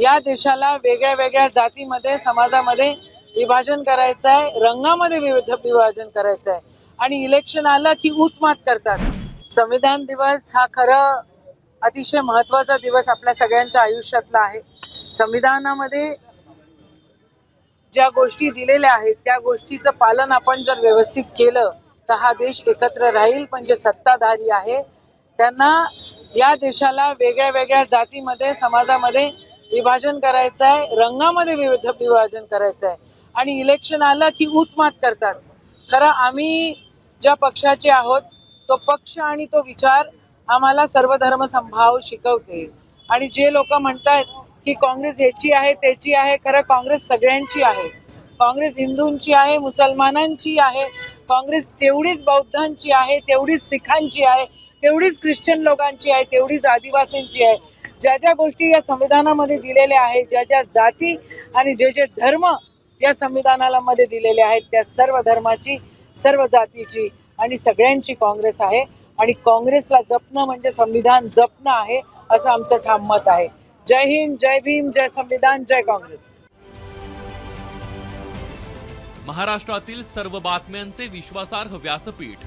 या देशाला वेगळ्या वेगळ्या जातीमध्ये समाजामध्ये विभाजन करायचं आहे रंगामध्ये विभ- विभाजन करायचं आहे. आणि इलेक्शन आलं की उत्मात करतात. संविधान दिवस हा खरं अतिशय महत्त्वाचा दिवस आपल्या सगळ्यांच्या आयुष्यातला आहे. संविधानामध्ये ज्या गोष्टी दिलेल्या आहेत त्या गोष्टीचं पालन आपण जर व्यवस्थित केलं तर हा देश एकत्र राहील पण जे सत्ताधारी आहे. त्यांना या देशाला वेगळ्या वेगळ्या जातीमध्ये समाजामध्ये विभाजन करायचं आहे रंगामध्ये विभाजन करायचं आहे आणि इलेक्शन आलं की उत्मात करतात. खरं आम्ही ज्या पक्षाचे आहोत तो पक्ष आणि तो विचार आम्हाला सर्व धर्म संभाव शिकवते. आणि जे लोक म्हणतायत की काँग्रेस याची आहे त्याची आहे खरं काँग्रेस सगळ्यांची आहे. काँग्रेस हिंदूंची आहे मुसलमानांची आहे काँग्रेस तेवढीच बौद्धांची आहे तेवढीच सिखांची आहे तेवढीच ख्रिश्चन लोकांची आहे तेवढीच आदिवासींची आहे. ज्या ज्या गोष्टी या संविधानामध्ये दिलेल्या आहेत ज्या ज्या जाती आणि जे जे धर्म या संविधानाला मध्ये दिलेले आहेत त्या सर्व धर्माची सर्व जातीची आणि सगळ्यांची काँग्रेस आहे. आणि काँग्रेसला जपणं म्हणजे संविधान जपणं आहे असं आमचं ठाम मत आहे. जय हिंद जय भीम जय संविधान जय काँग्रेस. महाराष्ट्रातील सर्व बातम्यांचे विश्वासार्ह व्यासपीठ.